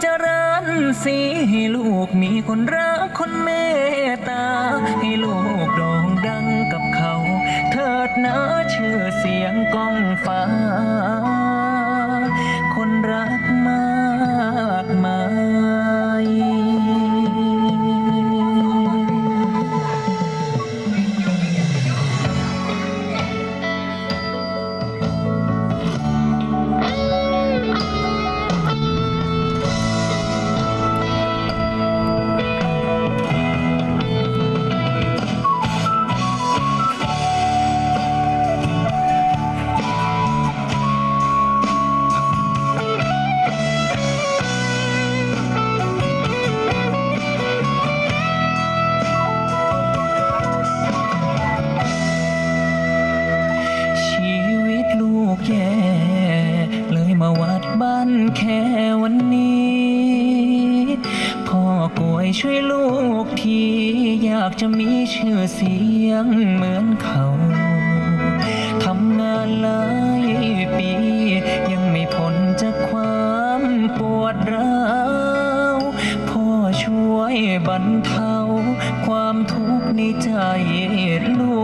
เจริญสีให้ลูกมีคนรักคนเมตตา ให้ลูกโด่งดังกับเขา เถิดนะชื่อเสียงก้องฟ้า แค่วันนี้ พ่อกลวยช่วยลูกที อยากจะมีชื่อเสียงเหมือนเขาทำงานหลายปี ยังไม่พ้นจากความปวดร้าวพ่อช่วยบรรเทา ความทุกข์ในใจลูก